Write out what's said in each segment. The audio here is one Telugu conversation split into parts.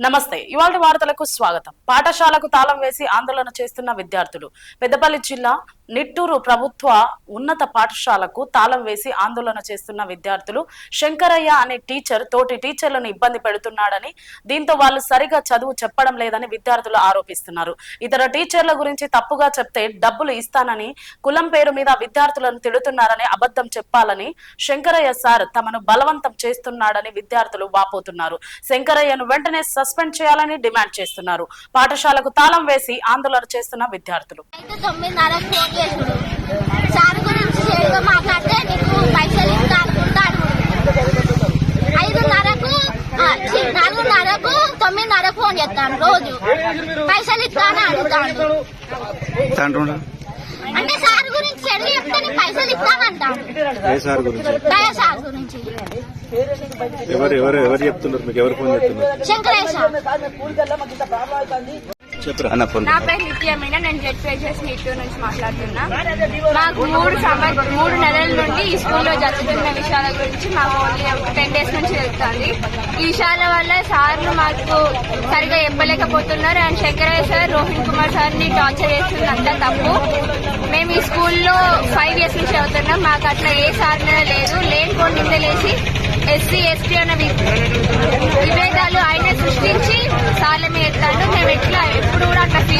నమస్తే. ఇవాళ వార్తలకు స్వాగతం. పాఠశాలకు తాళం వేసి ఆందోళన చేస్తున్న విద్యార్థులు. పెద్దపల్లి జిల్లా నిట్టూరు ప్రభుత్వ ఉన్నత పాఠశాలకు తాళం వేసి ఆందోళన చేస్తున్న విద్యార్థులు శంకరయ్య అనే టీచర్ తోటి టీచర్లను ఇబ్బంది పెడుతున్నాడని దీంతో వాళ్ళు సరిగా చదువు చెప్పడం లేదని విద్యార్థులు ఆరోపిస్తున్నారు. ఇతర టీచర్ల గురించి తప్పుగా చెప్తే డబ్బులు ఇస్తానని కులం పేరు మీద విద్యార్థులను తిడుతున్నారని అబద్ధం చెప్పాలని శంకరయ్య సార్ తమను బలవంతం చేస్తున్నాడని విద్యార్థులు వాపోతున్నారు. శంకరయ్యను వెంటనే సస్పెండ్ చేయాలని డిమాండ్ చేస్తున్నారు. పాఠశాలకు తాళం వేసి ఆందోళన చేస్తున్న విద్యార్థులు. సార్ గురించి మాట్లాడితే నీకు పైసలు ఇస్తా అనుకుంటా అడుగుడు. ఐదున్నరకు ఆ, ఛీ, నాలుగున్నరకు తొమ్మిదిన్నరకు ఫోన్ చేస్తాను రోజు. పైసలు ఇస్తా అని అడుగుతాను తండ్రి అంటే సార్ గురించి చెడు చెప్తే నీకు పైసలు ఇస్తానంటాను సార్ గురించి? ఎవరు ఎవరు ఎవరు చెప్తున్నారు? మీకు ఎవరు ఫోన్ చెప్తున్నారు శంకరయ్య సార్ నా పేరు నిత్య మీనా నేను జెడ్ పేజెస్ నీటూ నుంచి మాట్లాడుతున్నా. మాకు మూడు సంవ- మూడు నెలల నుండి ఈ స్కూల్లో జరుగుతున్న విషయాల గురించి మాకు ఓన్లీ టెన్ డేస్ నుంచి తెలుస్తుంది. ఈ విషయాల వల్ల సార్లు మాకు సరిగా చెప్పలేకపోతున్నారు. అండ్ శంకరయ్య సార్ రోహిణ్ కుమార్ సార్ని టార్చర్ చేస్తుంది అంతా తప్పు. మేము ఈ స్కూల్లో ఫైవ్ ఇయర్స్ నుంచి చదువుతున్నాం. మాకు అట్లా ఏ సాధన లేదు. లేని కొన్ని నిందలేసి ఎస్సీ ఎస్టీ అన్న విభేదాలు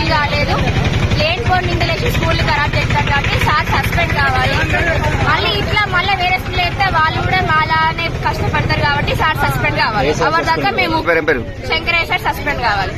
ఫీల్ కాలేదు. లేని కొన్ని నిందలేసి స్కూల్ ఖరాబ్ చేస్తారు కాబట్టి సార్ సస్పెండ్ కావాలి. మళ్ళీ ఇట్లా మళ్ళీ వేరే స్కూల్ అయితే వాళ్ళు కూడా మాలానే కష్టపడతారు కాబట్టి సార్ సస్పెండ్ కావాలి. అవర్ దాకా మేము శంకరేశ్వర్ సస్పెండ్ కావాలి.